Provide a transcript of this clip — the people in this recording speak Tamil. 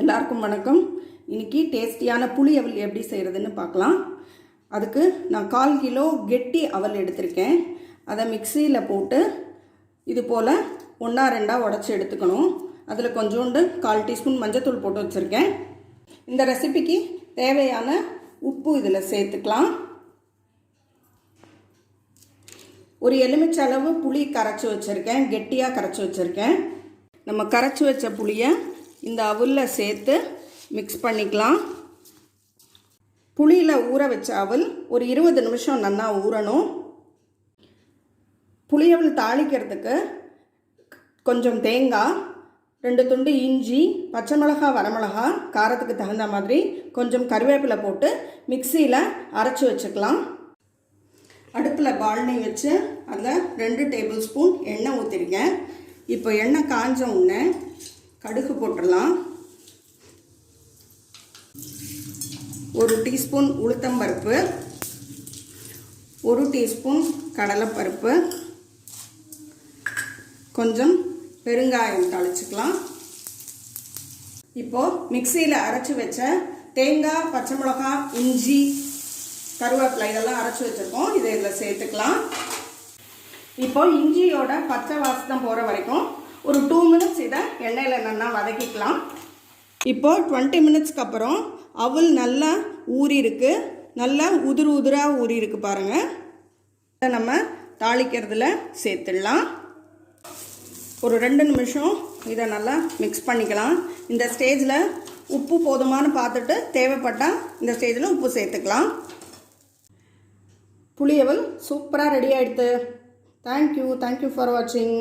எல்லாருக்கும் வணக்கம். இன்றைக்கி டேஸ்டியான புளி அவல் எப்படி செய்கிறதுன்னு பார்க்கலாம். அதுக்கு நான் கால் கிலோ கெட்டி அவல் எடுத்திருக்கேன். அதை மிக்சியில் போட்டு இது போல் ஒன்றா ரெண்டாக உடச்சி எடுத்துக்கணும். அதில் கொஞ்சோண்டு கால் டீஸ்பூன் மஞ்சத்தூள் போட்டு வச்சுருக்கேன். இந்த ரெசிபிக்கு தேவையான உப்பு இதில் சேர்த்துக்கலாம். ஒரு எலுமிச்சை அளவு புளி கரைச்சி வச்சுருக்கேன். கெட்டியாக கரைச்சி வச்சுருக்கேன். நம்ம கரைச்சி வச்ச புளியை இந்த அவுலில் சேர்த்து மிக்ஸ் பண்ணிக்கலாம். புளியில் ஊற வச்ச அவல் ஒரு இருபது நிமிஷம் நல்லா ஊறணும். புளியவல் தாளிக்கிறதுக்கு கொஞ்சம் தேங்காய் ரெண்டு துண்டு இஞ்சி பச்சை மிளகா வரமிளகா காரத்துக்கு தகுந்த மாதிரி கொஞ்சம் கருவேப்பிலை போட்டு மிக்சியில் அரைச்சி வச்சுக்கலாம். அடுப்பில் பால்னி வச்சு அதில் ரெண்டு டேபிள் ஸ்பூன் எண்ணெய் ஊற்றிருக்கேன் இப்போ எண்ணெய் காஞ்ச உடனே கடுகு போட்டுடலாம். ஒரு டீஸ்பூன் உளுத்தம்பருப்பு ஒரு டீஸ்பூன் கடலைப்பருப்பு கொஞ்சம் பெருங்காயம் தாளிச்சுக்கலாம். இப்போது மிக்சியில் அரைச்சி வச்ச தேங்காய் பச்சை மிளகாய் இஞ்சி கருவேப்பிலை இதெல்லாம் அரைச்சி வச்சுருக்கோம். இதை இதில் சேர்த்துக்கலாம். இப்போ இஞ்சியோட பச்சை வாசம் போகிற வரைக்கும் ஒரு டூ மினிட்ஸ் இதை எண்ணெயில் நல்லா வதக்கிக்கலாம். இப்போ டுவெண்ட்டி மினிட்ஸ்க்கு அப்புறம் அவள் நல்லா ஊறி இருக்கு நல்லா உதிர் உதிராக ஊறி இருக்கு பாருங்கள் இதை நம்ம தாளிக்கிறதுல சேர்த்துடலாம். ஒரு ரெண்டு நிமிஷம் இதை நல்லா மிக்ஸ் பண்ணிக்கலாம். இந்த ஸ்டேஜில் உப்பு போதுமானு பார்த்துட்டு தேவைப்பட்டால் இந்த ஸ்டேஜில் உப்பு சேர்த்துக்கலாம். புளியவல் சூப்பராக ரெடி ஆகிடுது தேங்க்யூ தேங்க்யூ ஃபார் வாட்சிங்